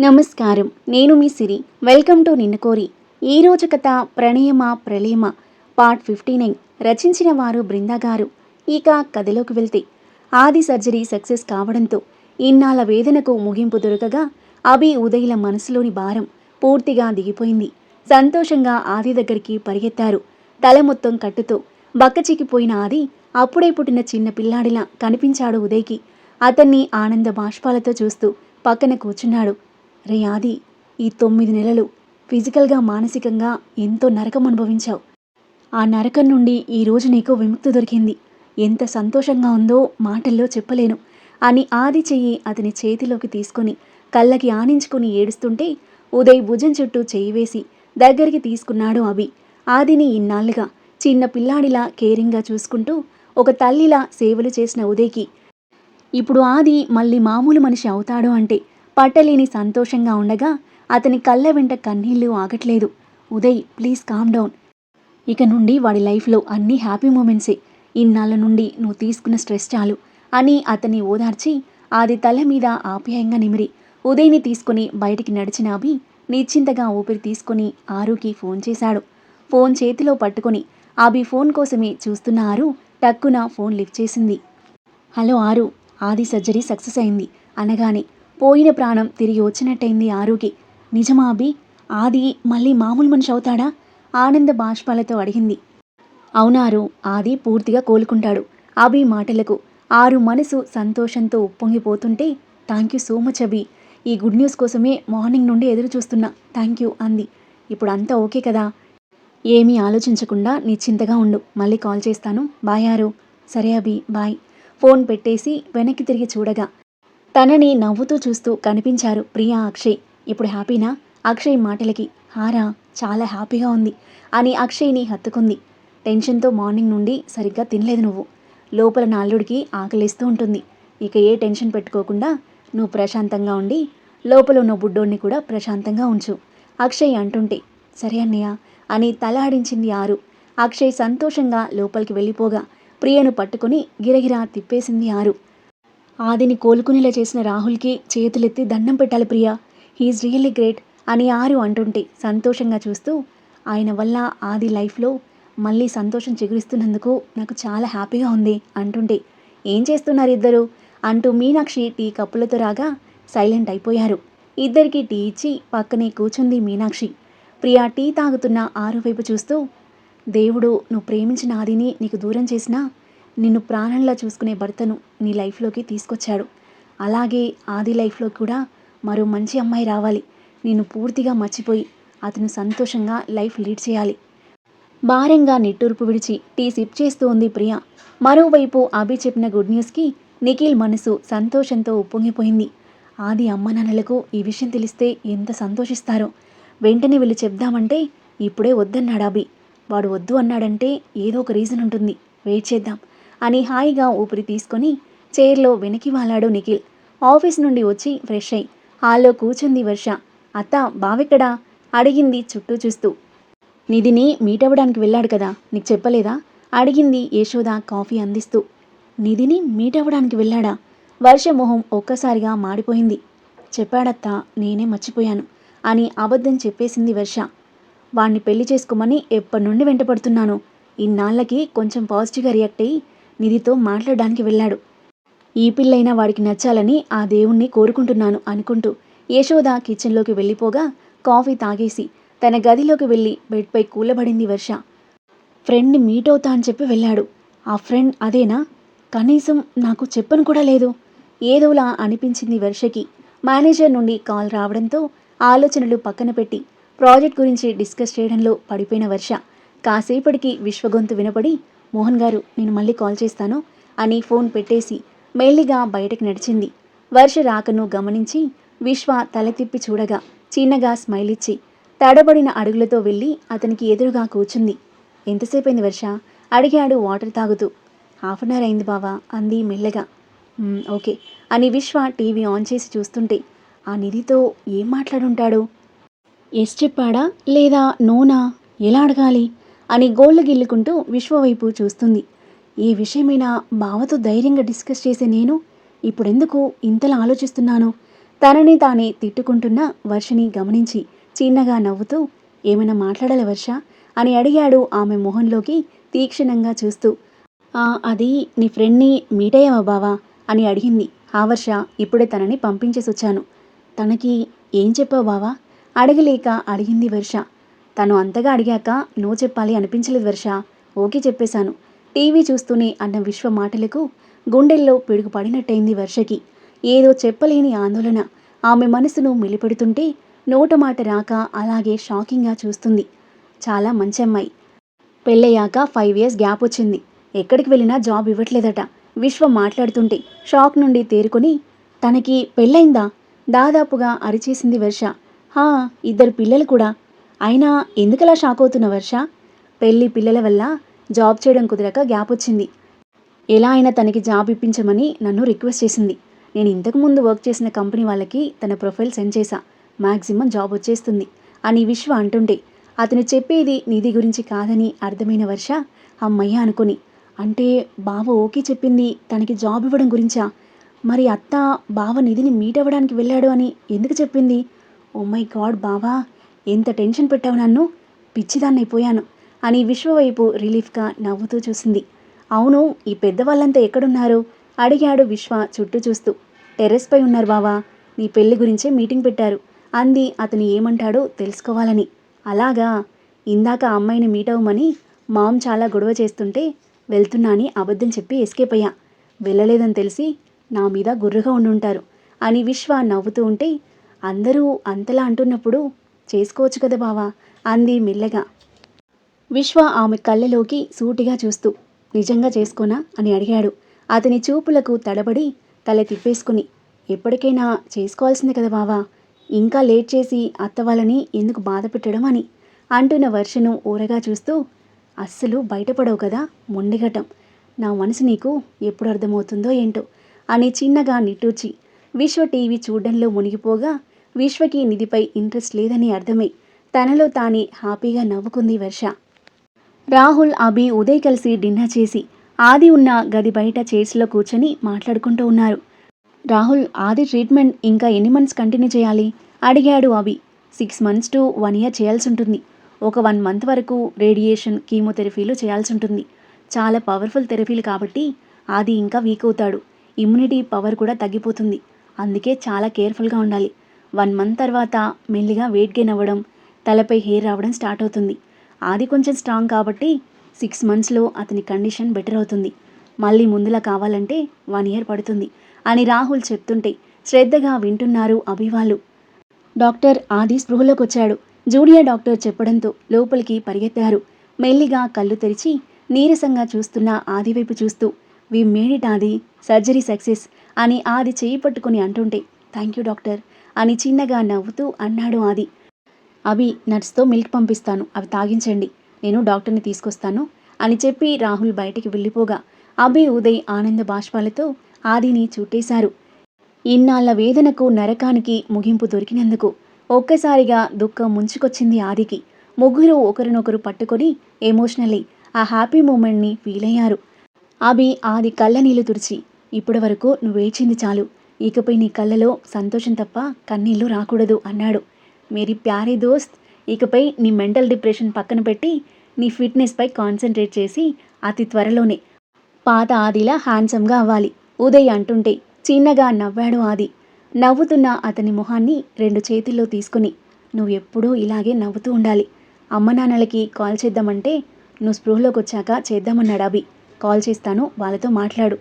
నమస్కారం. నేను మీ సిరి. Welcome to నిన్న కోరి. ఈరోజు కథ ప్రణయమ ప్రళయమ? పార్ట్ ఫిఫ్టీ నైన్ రచించిన వారు బృందా గారు. ఇక కథలోకి వెళ్తే. ఆది సర్జరీ సక్సెస్ కావడంతో ఇన్నాళ్ళ వేదనకు ముగింపు దొరకగా అభి ఉదయ్ల మనసులోని భారం పూర్తిగా దిగిపోయింది. సంతోషంగా ఆది దగ్గరికి పరిగెత్తారు. తల మొత్తం కట్టుతో బక్కచిక్కిపోయిన ఆది అప్పుడే పుట్టిన చిన్న పిల్లాడిలా కనిపించాడు ఉదయ్కి. అతన్ని ఆనంద బాష్పాలతో చూస్తూ పక్కన కూర్చున్నాడు. రే ఆది ఈ తొమ్మిది నెలలు ఫిజికల్గా మానసికంగా ఎంతో నరకం అనుభవించావు. ఆ నరకం నుండి ఈరోజు నీకు విముక్తి దొరికింది. ఎంత సంతోషంగా ఉందో మాటల్లో చెప్పలేను. అని ఆది చెయ్యి అతని చేతిలోకి తీసుకొని కళ్ళకి ఆనించుకుని ఏడుస్తుంటే ఉదయ్ భుజం చుట్టూ చేయి వేసి దగ్గరికి తీసుకున్నాడు అభి. ఆదిని ఇన్నాళ్ళుగా చిన్న పిల్లాడిలా కేరింగ్గా చూసుకుంటూ ఒక తల్లిలా సేవలు చేసిన ఉదయ్కి ఇప్పుడు ఆది మళ్ళీ మామూలు మనిషి అవుతాడు అంటే పట్టలేని సంతోషంగా ఉండగా అతని కళ్ళ వెంట కన్నీళ్ళు ఆగట్లేదు. ఉదయ్ ప్లీజ్ కామ్ డౌన్ ఇక నుండి వాడి లైఫ్లో అన్ని హ్యాపీ మూమెంట్సే. ఇన్నాళ్ళ నుండి నువ్వు తీసుకున్న స్ట్రెస్ చాలు అని అతన్ని ఓదార్చి ఆది తల మీద ఆప్యాయంగా నిమిరి. ఉదయ్ని తీసుకుని బయటికి నడిచిన అభి నిశ్చింతగా ఊపిరి తీసుకుని ఆరుకి ఫోన్ చేశాడు. ఫోన్ చేతిలో పట్టుకొని అభి ఫోన్ కోసమే చూస్తున్న ఆరు టక్కున ఫోన్ లిఫ్ట్ చేసింది. హలో ఆరు ఆది సర్జరీ సక్సెస్ అయింది అనగానే పోయిన ప్రాణం తిరిగి వచ్చినట్టయింది ఆరుకి నిజమా అభి? ఆది మళ్ళీ మామూలు మనిషి అవుతాడా? ఆనంద బాష్పాలతో అడిగింది. అవునారు ఆది పూర్తిగా కోలుకుంటాడు. అభి మాటలకు ఆరు మనసు సంతోషంతో ఉప్పొంగిపోతుంటే thank you so much Abhi. ఈ గుడ్ న్యూస్ కోసమే మార్నింగ్ నుండి ఎదురు చూస్తున్నా. థ్యాంక్ యూ అంది. ఇప్పుడు అంతా ఓకే కదా? ఏమీ ఆలోచించకుండా నిశ్చింతగా ఉండు. మళ్ళీ కాల్ చేస్తాను. బాయ్ ఆరు. సరే అభి బాయ్. ఫోన్ పెట్టేసి వెనక్కి తిరిగి చూడగా తనని నవ్వుతూ చూస్తూ కనిపించారు ప్రియా అక్షయ్. ఇప్పుడు హ్యాపీనా? అక్షయ్ మాటలకి హారా చాలా హ్యాపీగా ఉంది అని అక్షయ్ని హత్తుకుంది. టెన్షన్తో మార్నింగ్ నుండి సరిగ్గా తినలేదు నువ్వు. లోపల నాల్లుడికి ఆకలిస్తూ ఉంటుంది. ఇక ఏ టెన్షన్ పెట్టుకోకుండా నువ్వు ప్రశాంతంగా ఉండి లోపల ఉన్న బుడ్డోడిని కూడా ప్రశాంతంగా ఉంచు. అక్షయ్ అంటుంటే సరే అన్నయ్య అని తలాడించింది ఆరు. అక్షయ్ సంతోషంగా లోపలికి వెళ్ళిపోగా ప్రియను పట్టుకుని గిరగిరా తిప్పేసింది ఆరు. ఆదిని కోలుకునేలా చేసిన రాహుల్కి చేతులెత్తి దండం పెట్టాలి ప్రియా. హీఈస్ రియల్లీ గ్రేట్ అని ఆరు అంటుంటే సంతోషంగా చూస్తూ ఆయన వల్ల ఆది లైఫ్లో మళ్ళీ సంతోషం చిగురిస్తున్నందుకు నాకు చాలా హ్యాపీగా ఉంది అంటుంటే ఏం చేస్తున్నారు ఇద్దరు? అంటూ మీనాక్షి టీ కప్పులతో రాగా సైలెంట్ అయిపోయారు. ఇద్దరికి టీ ఇచ్చి పక్కనే కూర్చుంది మీనాక్షి. ప్రియా టీ తాగుతున్న ఆరు వైపు చూస్తూ దేవుడు నువ్వు ప్రేమించిన ఆదిని నీకు దూరం చేసినా నిన్ను ప్రాణంలా చూసుకునే భర్తను నీ లైఫ్లోకి తీసుకొచ్చాడు. అలాగే ఆది లైఫ్లో కూడా మరో మంచి అమ్మాయి రావాలి. నిన్ను పూర్తిగా మర్చిపోయి అతను సంతోషంగా లైఫ్ లీడ్ చేయాలి. భారంగా నిట్టూర్పు విడిచి టీ సిప్ చేస్తూ ఉంది ప్రియ. మరోవైపు అభి చెప్పిన గుడ్ న్యూస్కి నిఖిల్ మనసు సంతోషంతో ఉప్పొంగిపోయింది. ఆది అమ్మ నాన్నలకు ఈ విషయం తెలిస్తే ఎంత సంతోషిస్తారో. వెంటనే వెళ్ళి చెప్దామంటే ఇప్పుడే వద్దన్నాడు అభి. వాడు వద్దు అన్నాడంటే ఏదో ఒక రీజన్ ఉంటుంది. వెయిట్ చేద్దాం. అని హాయిగా ఊపిరి తీసుకొని చైర్లో వెనక్కి వాలాడు నిఖిల్. ఆఫీస్ నుండి వచ్చి ఫ్రెష్ అయి హాల్లో కూర్చుంది వర్ష. అత్త బావెక్కడా? అడిగింది చుట్టూ చూస్తూ. నిధిని మీట్ అవ్వడానికి వెళ్ళాడు కదా నీకు చెప్పలేదా? అడిగింది యశోద కాఫీ అందిస్తూ. నిధిని మీట్ అవ్వడానికి వెళ్ళాడా? వర్ష మొహం ఒక్కసారిగా మాడిపోయింది. చెప్పాడత్తా నేనే మర్చిపోయాను అని అబద్ధం చెప్పేసింది వర్ష. వాణ్ణి పెళ్ళి చేసుకోమని ఎప్పటి నుండి వెంటపడుతున్నాను? ఇన్నాళ్ళకి కొంచెం పాజిటివ్గా రియాక్ట్ అయ్యి నిధితో మాట్లాడడానికి వెళ్ళాడు. ఈ పిల్లైనా వాడికి నచ్చాలని ఆ దేవుణ్ణి కోరుకుంటున్నాను అనుకుంటూ యశోద కిచెన్లోకి వెళ్ళిపోగా కాఫీ తాగేసి తన గదిలోకి వెళ్ళి బెడ్పై కూలబడింది వర్ష. ఫ్రెండ్ని మీట్ అవుతా అని చెప్పి వెళ్ళాడు. ఆ ఫ్రెండ్ అదేనా? కనీసం నాకు చెప్పను కూడా లేదు. ఏదోలా అనిపించింది వర్షకి. మేనేజర్ నుండి కాల్ రావడంతో ఆలోచనలు పక్కన పెట్టి ప్రాజెక్ట్ గురించి డిస్కస్ చేయడంలో పడిపోయిన వర్ష. కాసేపటికి విశ్వగొంతు వినపడి మోహన్ గారు నేను మళ్ళీ కాల్ చేస్తాను అని ఫోన్ పెట్టేసి మెల్లిగా బయటకు నడిచింది. వర్ష రాకను గమనించి విశ్వ తలతిప్పి చూడగా చిన్నగా స్మైల్ ఇచ్చి తడబడిన అడుగులతో వెళ్ళి అతనికి ఎదురుగా కూర్చుంది. ఎంతసేపైంది వర్ష? అడిగాడు వాటర్ తాగుతూ. హాఫ్ అన్ అవర్ అయింది బావా అంది మెల్లగా. ఓకే అని విశ్వ టీవీ ఆన్ చేసి చూస్తుంటే ఆ నిధితో ఏం మాట్లాడుంటాడు? ఎస్ చెప్పాడా లేదా నోనా? ఎలా అడగాలి? అని గోళ్ళు గిల్లుకుంటూ విశ్వవైపు చూస్తుంది. ఏ విషయమైనా బావతో ధైర్యంగా డిస్కస్ చేసే నేను ఇప్పుడెందుకు ఇంతలా ఆలోచిస్తున్నాను? తనని తానే తిట్టుకుంటున్న వర్షని గమనించి చిన్నగా నవ్వుతూ ఏమైనా మాట్లాడాలి వర్ష? అని అడిగాడు ఆమె మొహంలోకి తీక్షణంగా చూస్తూ. అది నీ ఫ్రెండ్ని మీట్ అయ్యావా బావా? అని అడిగింది. ఆ వర్ష ఇప్పుడే తనని పంపించేసి వచ్చాను తనకి ఏం చెప్పావు బావా? అడగలేక అడిగింది వర్ష. తను అంతగా అడిగాక నో చెప్పాలి అనిపించలేదు వర్ష. ఓకే చెప్పేశాను. టీవీ చూస్తూనే అన్న విశ్వ మాటలకు గుండెల్లో పిడుగు పడినట్టయింది వర్షకి. ఏదో చెప్పలేని ఆందోళన. ఆమె మనసును మిలిపెడుతుంటే నోట మాట రాక అలాగే షాకింగ్గా చూస్తుంది. చాలా మంచి అమ్మాయి పెళ్ళయ్యాక ఫైవ్ ఇయర్స్ గ్యాప్ వచ్చింది. ఎక్కడికి వెళ్ళినా జాబ్ ఇవ్వట్లేదట. విశ్వ మాట్లాడుతుంటే షాక్ నుండి తేరుకొని తనకి పెళ్ళైందా దాదాపుగా అరిచేసింది వర్ష. హా ఇద్దరు పిల్లలు కూడా. అయినా ఎందుకలా షాక్ అవుతున్న వర్ష? పెళ్ళి పిల్లల వల్ల జాబ్ చేయడం కుదరక గ్యాప్ వచ్చింది. ఎలా అయినా తనకి జాబ్ ఇప్పించమని నన్ను రిక్వెస్ట్ చేసింది. నేను ఇంతకుముందు వర్క్ చేసిన కంపెనీ వాళ్ళకి తన ప్రొఫైల్ సెండ్ చేశా. మ్యాక్సిమం జాబ్ వచ్చేస్తుంది అని విశ్వ అంటుంటే అతను చెప్పేది నిధి గురించి కాదని అర్థమైన వర్ష అమ్మయ్య అనుకుని అంటే బావ ఓకే చెప్పింది తనకి జాబ్ ఇవ్వడం గురించా? మరి అత్త బావ నిధిని మీట్ అవ్వడానికి వెళ్ళాడు అని ఎందుకు చెప్పింది? ఓ మై గాడ్ బావా ఎంత టెన్షన్ పెట్టావు నన్ను? పిచ్చిదాన్నైపోయాను అని విశ్వ వైపు రిలీఫ్గా నవ్వుతూ చూసింది. అవును ఈ పెద్దవాళ్ళంతా ఎక్కడున్నారు? అడిగాడు విశ్వ చుట్టూ చూస్తూ. టెర్రస్పై ఉన్నారు బావా నీ పెళ్ళి గురించే మీటింగ్ పెట్టారు అంది అతను ఏమంటాడో తెలుసుకోవాలని. అలాగా ఇందాక అమ్మాయిని మీట్ అవ్వమని మామ్ చాలా గొడవ చేస్తుంటే వెళ్తున్నా అని అబద్ధం చెప్పి ఎస్కేప్ అయ్యా. వెళ్ళలేదని తెలిసి నా మీద గుర్రుగా ఉండుంటారు అని విశ్వ నవ్వుతూ ఉంటే అందరూ అంతలా అంటున్నప్పుడు చేసుకోవచ్చు కదా బావా అంది మెల్లగా. విశ్వ ఆమె కళ్ళలోకి సూటిగా చూస్తూ నిజంగా చేసుకోనా అని అడిగాడు. అతని చూపులకు తడబడి తల తిప్పేసుకుని ఎప్పటికైనా చేసుకోవాల్సింది కదా బావా ఇంకా లేట్ చేసి అత్త వాళ్ళని ఎందుకు బాధ పెట్టడం అని అంటున్న వర్షను ఊరగా చూస్తూ అస్సలు బయటపడవు కదా మొండిగటం నా మనసు నీకు ఎప్పుడు అర్థమవుతుందో ఏంటో అని చిన్నగా నిట్టూర్చి విశ్వ టీవీ చూడడంలో మునిగిపోగా విశ్వకి నిధిపై ఇంట్రెస్ట్ లేదని అర్థమై తనలో తానే హ్యాపీగా నవ్వుకుంది వర్ష. రాహుల్ అభి ఉదయ్ కలిసి డిన్నర్ చేసి ఆది ఉన్న గది బయట చైర్స్లో కూర్చొని మాట్లాడుకుంటూ ఉన్నారు. రాహుల్ ఆది ట్రీట్మెంట్ ఇంకా ఎన్ని మంత్స్ కంటిన్యూ చేయాలి? అడిగాడు Abhi. Six months to one year చేయాల్సి ఉంటుంది. ఒక వన్ మంత్ వరకు రేడియేషన్ కీమోథెరపీలు చేయాల్సి ఉంటుంది. చాలా పవర్ఫుల్ థెరపీలు కాబట్టి ఆది ఇంకా వీక్ అవుతాడు. ఇమ్యూనిటీ పవర్ కూడా తగ్గిపోతుంది. అందుకే చాలా కేర్ఫుల్గా ఉండాలి. వన్ మంత్ తర్వాత మెల్లిగా వెయిట్ గెయిన్ అవ్వడం తలపై హెయిర్ రావడం స్టార్ట్ అవుతుంది. ఆది కొంచెం స్ట్రాంగ్ కాబట్టి సిక్స్ మంత్స్లో అతని కండిషన్ బెటర్ అవుతుంది. మళ్ళీ ముందులా కావాలంటే వన్ ఇయర్ పడుతుంది అని రాహుల్ చెప్తుంటే శ్రద్ధగా వింటున్నారు అభివాళ్ళు డాక్టర్ ఆది స్పృహలోకి వచ్చాడు. జూనియర్ డాక్టర్ చెప్పడంతో లోపలికి పరిగెత్తారు. మెల్లిగా కళ్ళు తెరిచి నీరసంగా చూస్తున్న ఆది వైపు చూస్తూ వి మేడిట్ ఆది. సర్జరీ సక్సెస్ అని ఆది చేయి పట్టుకుని అంటుంటే థ్యాంక్ యూ డాక్టర్ అని చిన్నగా నవ్వుతూ అన్నాడు ఆది. అవి నర్స్తో మిల్క్ పంపిస్తాను. అవి తాగించండి. నేను డాక్టర్ని తీసుకొస్తాను అని చెప్పి రాహుల్ బయటికి వెళ్ళిపోగా అభి ఉదయ్ ఆనంద బాష్పాలతో ఆదిని చుట్టేశారు. ఇన్నాళ్ళ వేదనకు నరకానికి ముగింపు దొరికినందుకు ఒక్కసారిగా దుఃఖం ముంచుకొచ్చింది ఆదికి. ముగ్గురు ఒకరినొకరు పట్టుకొని ఎమోషనల్లీ ఆ హ్యాపీ మూమెంట్ని ఫీల్ అయ్యారు. అభి ఆది కళ్ళ నీళ్ళు తుడిచి ఇప్పటి వరకు నువ్వు వేచింది చాలు. ఇకపై నీ కళ్ళలో సంతోషం తప్ప కన్నీళ్ళు రాకూడదు అన్నాడు. మేరీ ప్యారీ దోస్త్ ఇకపై నీ మెంటల్ డిప్రెషన్ పక్కన పెట్టి నీ ఫిట్నెస్పై కాన్సన్ట్రేట్ చేసి అతి త్వరలోనే పాత ఆదిలా హ్యాండ్సమ్గా అవ్వాలి. ఉదయ్ అంటుంటే చిన్నగా నవ్వాడు ఆది. నవ్వుతున్న అతని మొహాన్ని రెండు చేతుల్లో తీసుకుని నువ్వు ఎప్పుడూ ఇలాగే నవ్వుతూ ఉండాలి. అమ్మ నాన్నలకి కాల్ చేద్దామంటే నువ్వు స్పృహలోకి వచ్చాక చేద్దామన్నాడు అభి. కాల్ చేస్తాను వాళ్ళతో మాట్లాడు.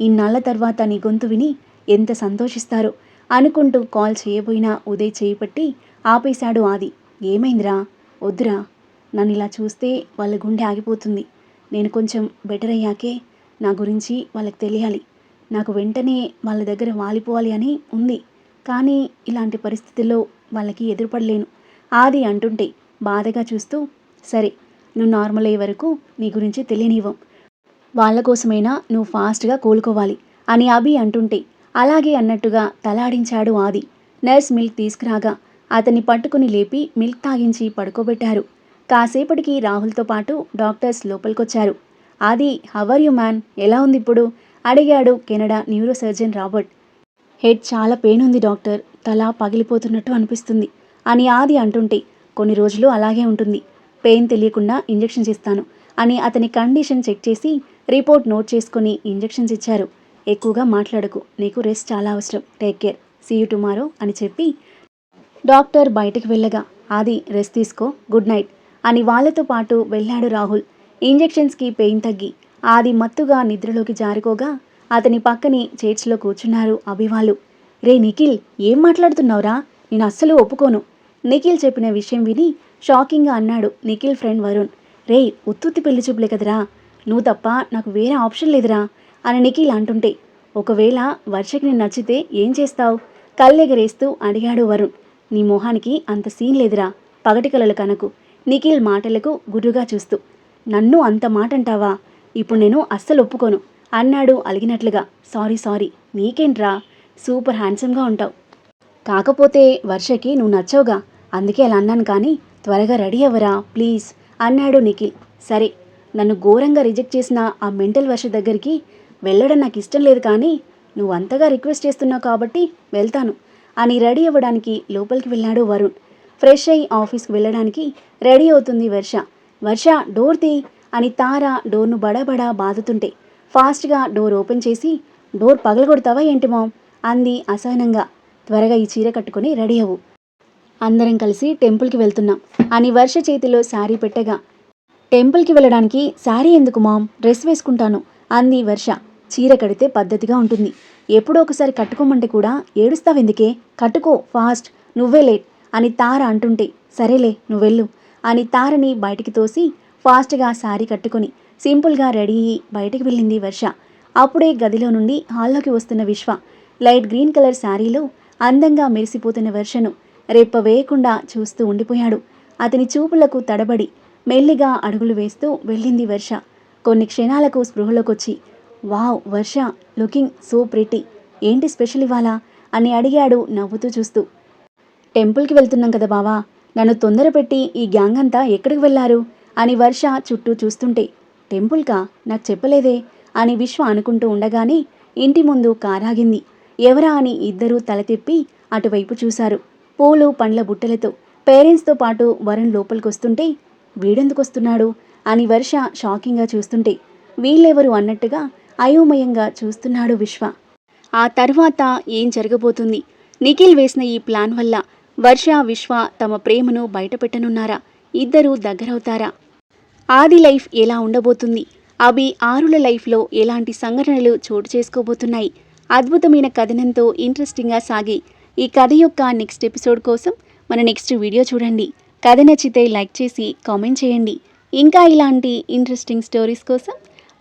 ఇన్నాళ్ళ తర్వాత నీ గొంతు విని ఎంత సంతోషిస్తారో? అనుకుంటూ కాల్ చేయబోయినా ఉదయ్ చేయిపట్టి ఆపేశాడు ఆది. ఏమైందిరా? వద్దురా. నన్ను ఇలా చూస్తే వాళ్ళ గుండె ఆగిపోతుంది. నేను కొంచెం బెటర్ అయ్యాకే నా గురించి వాళ్ళకి తెలియాలి. నాకు వెంటనే వాళ్ళ దగ్గర వాలిపోవాలి అని ఉంది. కానీ ఇలాంటి పరిస్థితుల్లో వాళ్ళకి ఎదురుపడలేను. ఆది అంటుంటే బాధగా చూస్తూ సరే నువ్వు నార్మల్ అయ్యే వరకు నీ గురించి తెలియనివ్వం. వాళ్ళ కోసమైనా నువ్వు ఫాస్ట్గా కోలుకోవాలి అని అభి అంటుంటే అలాగే అన్నట్టుగా తలాడించాడు ఆది. నర్స్ మిల్క్ తీసుకురాగా అతన్ని పట్టుకుని లేపి మిల్క్ తాగించి పడుకోబెట్టారు. కాసేపటికి రాహుల్తో పాటు డాక్టర్స్ లోపలికొచ్చారు. ఆది హవర్ యు మ్యాన్? ఎలా ఉంది ఇప్పుడు? అడిగాడు Canada neuro surgeon Robert. Head చాలా పెయిన్ ఉంది డాక్టర్. తల పగిలిపోతున్నట్టు అనిపిస్తుంది అని ఆది అంటుంటే కొన్ని రోజులు అలాగే ఉంటుంది. పెయిన్ తెలియకుండా ఇంజెక్షన్స్ ఇస్తాను అని అతని కండిషన్ చెక్ చేసి రిపోర్ట్ నోట్ చేసుకొని ఇంజెక్షన్స్ ఇచ్చారు. ఎక్కువగా మాట్లాడకు. నీకు రెస్ట్ చాలా అవసరం. Take care see you tomorrow అని చెప్పి డాక్టర్ బయటికి వెళ్ళగా ఆది రెస్ట్ తీసుకో. గుడ్ నైట్ అని వాళ్ళతో పాటు వెళ్ళాడు రాహుల్. ఇంజెక్షన్స్కి పెయిన్ తగ్గి ఆది మత్తుగా నిద్రలోకి జారుకోగా అతని పక్కని చేర్చిలో కూర్చున్నారు అభివాలు రే నిఖిల్ ఏం మాట్లాడుతున్నావురా? నేను అస్సలు ఒప్పుకోను. నిఖిల్ చెప్పిన విషయం విని షాకింగ్గా అన్నాడు నిఖిల్ ఫ్రెండ్ వరుణ్. రే ఉత్తుత్తి పెళ్ళి చూపులే కదరా. నువ్వు తప్ప నాకు వేరే ఆప్షన్ లేదురా. అని నిఖిల్ అంటుంటే ఒకవేళ వర్షకి నేను నచ్చితే ఏం చేస్తావు? కళ్ళెగరేస్తూ అడిగాడు వరుణ్. నీ మొహానికి అంత సీన్ లేదురా పగటి కలలు కనకు. నిఖిల్ మాటలకు గుర్రుగా చూస్తూ నన్ను అంత మాట అంటావా ఇప్పుడు నేను అస్సలు ఒప్పుకోను. అన్నాడు అలిగినట్లుగా సారీ సారీ నీకేంట్రా? సూపర్ హ్యాండ్సమ్గా ఉంటావు. కాకపోతే వర్షకి నువ్వు నచ్చవుగా అందుకే అలా అన్నాను కానీ త్వరగా రెడీ అవ్వరా ప్లీజ్? అన్నాడు నిఖిల్. సరే నన్ను ఘోరంగా రిజెక్ట్ చేసిన ఆ మెంటల్ వర్ష దగ్గరికి వెళ్ళడం నాకు ఇష్టం లేదు కానీ నువ్వు అంతగా రిక్వెస్ట్ చేస్తున్నావు కాబట్టి వెళ్తాను. అని రెడీ అవ్వడానికి లోపలికి వెళ్ళాడు వరుణ్. ఫ్రెష్ అయి ఆఫీస్కి వెళ్ళడానికి రెడీ అవుతుంది వర్ష. వర్ష డోర్ తీ అని తార డోర్ను బడబడా బాదుతుంటే ఫాస్ట్గా డోర్ ఓపెన్ చేసి డోర్ పగలగొడతావా ఏంటి మామ్? అంది అసహనంగా. త్వరగా ఈ చీర కట్టుకొని రెడీ అవ్వు. అందరం కలిసి టెంపుల్కి వెళ్తున్నాం అని వర్ష చేతిలో శారీ పెట్టగా టెంపుల్కి వెళ్ళడానికి శారీ ఎందుకు మామ్? డ్రెస్ వేసుకుంటాను అంది వర్ష. చీర కడితే పద్ధతిగా ఉంటుంది. ఎప్పుడో ఒకసారి కట్టుకోమంటే కూడా ఏడుస్తావెందుకే కట్టుకో ఫాస్ట్ నువ్వే లేట్ అని తార అంటుంటే సరేలే నువ్వెళ్ళు అని తారని బయటికి తోసి ఫాస్ట్గా శారీ కట్టుకొని సింపుల్గా రెడీ అయ్యి బయటికి వెళ్ళింది వర్ష. అప్పుడే గదిలో నుండి హాల్లోకి వస్తున్న విశ్వ లైట్ గ్రీన్ కలర్ శారీలో అందంగా మెరిసిపోతున్న వర్షను రెప్ప వేయకుండా చూస్తూ ఉండిపోయాడు. అతని చూపులకు తడబడి మెల్లిగా అడుగులు వేస్తూ వెళ్ళింది వర్ష. కొన్ని క్షణాలకు స్పృహలోకొచ్చి wow Varsha looking so pretty. ఏంటి స్పెషల్ ఇవాళ? అని అడిగాడు నవ్వుతూ చూస్తూ. టెంపుల్కి వెళ్తున్నాం కదా బావా. నన్ను తొందర పెట్టి ఈ గ్యాంగ్ అంతా ఎక్కడికి వెళ్ళారు అని వర్ష చుట్టూ చూస్తుంటే. టెంపుల్కా? నాకు చెప్పలేదే అని విశ్వ అనుకుంటూ ఉండగానే ఇంటి ముందు కారాగింది. ఎవరా అని ఇద్దరూ తల తిప్పి అటువైపు చూశారు. పూలు పండ్ల బుట్టలతో. పేరెంట్స్తో పాటు వరుణ్ లోపలికొస్తుంటే వీడెందుకొస్తున్నాడు అని వర్ష షాకింగ్గా చూస్తుంటే. వీళ్ళెవరు? అన్నట్టుగా అయోమయంగా చూస్తున్నాడు విశ్వ. ఆ తర్వాత ఏం జరగబోతుంది? నిఖిల్ వేసిన ఈ ప్లాన్ వల్ల వర్ష విశ్వ తమ ప్రేమను బయటపెట్టనున్నారా? ఇద్దరూ దగ్గరవుతారా? ఆది లైఫ్ ఎలా ఉండబోతుంది? అవి ఆరుల లైఫ్లో ఎలాంటి సంఘటనలు చోటు చేసుకోబోతున్నాయి? అద్భుతమైన కథనంతో ఇంట్రెస్టింగ్గా సాగి ఈ కథ యొక్క నెక్స్ట్ ఎపిసోడ్ కోసం మన నెక్స్ట్ వీడియో చూడండి. కథ నచ్చితే లైక్ చేసి కామెంట్ చేయండి. ఇంకా ఇలాంటి ఇంట్రెస్టింగ్ స్టోరీస్ కోసం